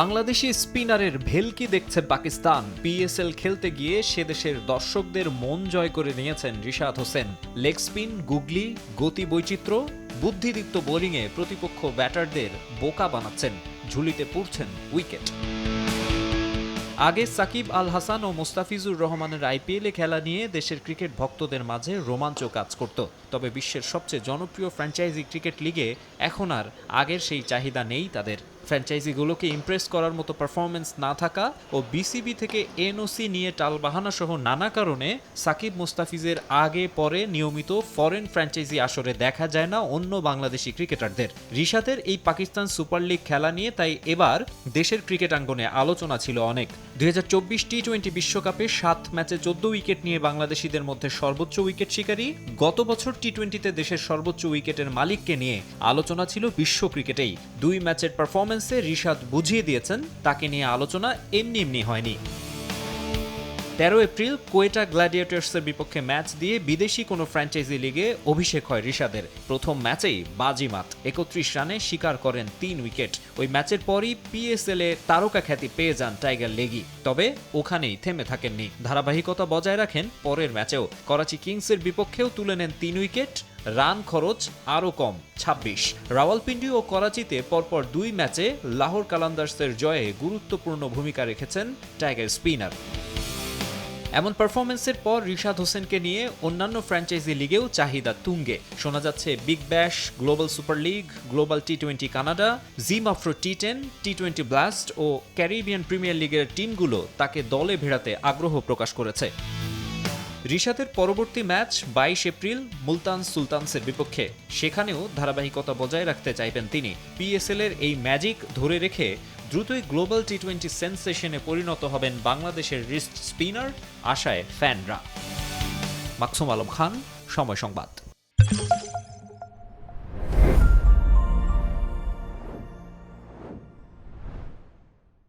বাংলাদেশি স্পিনারের ভেলকি দেখছে পাকিস্তান। পিএসএল খেলতে গিয়ে সে দেশের দর্শকদের মন জয় করে নিয়েছেন Rishad Hossain. Leg spin, googly গতি বৈচিত্র্য বুদ্ধিদীপ্ত বোলিংয়ে প্রতিপক্ষ ব্যাটারদের বোকা বানাচ্ছেন, ঝুলিতে পড়ছেন উইকেট। আগে সাকিব আল হাসান ও মুস্তাফিজুর রহমানের আইপিএলে খেলা নিয়ে দেশের ক্রিকেট ভক্তদের মাঝে রোমাঞ্চ কাজ করত। তবে বিশ্বের সবচেয়ে জনপ্রিয় ফ্র্যাঞ্চাইজি ক্রিকেট লিগে এখন আর আগের সেই চাহিদা নেই তাদের। ফ্র্যাঞ্চাইজিগুলোকে ইমপ্রেস করার মতো পারফরমেন্স না থাকা ও বিসিবি থেকে এনওসি নিয়ে টালবাহানা সহ নানা কারণে সাকিব মুস্তাফিজের আগে পরে নিয়মিত ফরেন ফ্র্যাঞ্চাইজি আসরে দেখা যায় না অন্য বাংলাদেশি ক্রিকেটারদের। রিশাদের এই পাকিস্তান সুপার লিগ খেলা নিয়ে তাই এবার দেশের ক্রিকেট আঙ্গনে আলোচনা ছিল অনেক। দুই হাজার চব্বিশ টি টোয়েন্টি বিশ্বকাপে সাত ম্যাচে চোদ্দ উইকেট নিয়ে বাংলাদেশিদের মধ্যে সর্বোচ্চ উইকেট শিকারী। গত বছর টি টোয়েন্টিতে দেশের সর্বোচ্চ উইকেটের মালিককে নিয়ে আলোচনা ছিল বিশ্ব ক্রিকেটেই। দুই ম্যাচের পারফরমেন্সে রিশাদ বুঝিয়ে দিয়েছেন তাকে নিয়ে আলোচনা এমনি এমনি হয়নি। তেরো এপ্রিল কোয়েটা গ্ল্যাডিয়েটার্সের বিপক্ষে ম্যাচ দিয়ে বিদেশি কোনো ফ্র্যাঞ্চাইজি লিগে অভিষেক হয় রিশাদের। প্রথম ম্যাচেই বাজিমাত, একত্রিশ রানে শিকার করেন তিন উইকেট। ওই ম্যাচের পরই পিএসএল এ তারকা খ্যাতি পেয়ে যান টাইগার লেগি। তবে ওখানেই থেমে থাকেননি। ধারাবাহিকতা বজায় রাখেন পরের ম্যাচেও। করাচি কিংসের বিপক্ষেও তুলে নেন তিন উইকেট, রান খরচ আরও কম ২৬ রাওয়ালপিন্ডি ও করাচিতে পরপর দুই ম্যাচে লাহোর কালান্দার্সের জয়ে গুরুত্বপূর্ণ ভূমিকা রেখেছেন টাইগার স্পিনার। এমন পারফরমেন্সের পর রিশাদ হোসেনকে নিয়ে অন্যান্য ফ্র্যাঞ্চাইজি লিগেও চাহিদা তুঙ্গে। শোনা যাচ্ছে big bash global super league global T twenty Canada Zim Afro T ten T twenty blast ও ক্যারিবিয়ান প্রিমিয়ার লিগের টিমগুলো তাকে দলে ভেড়াতে আগ্রহ প্রকাশ করেছে। রিশাদের পরবর্তী ম্যাচ বাইশ এপ্রিল মুলতান সুলতানসের বিপক্ষে। সেখানেও ধারাবাহিকতা বজায় রাখতে চাইবেন তিনি। পিএসএল এর এই ম্যাজিক ধরে রেখে দ্রুতই গ্লোবাল টি টোয়েন্টি সেন্সেশনে পরিণত হবেন বাংলাদেশের রিস্ট স্পিনার, আশায় ফ্যানরা। মাকসুম আলম খান, সময় সংবাদ।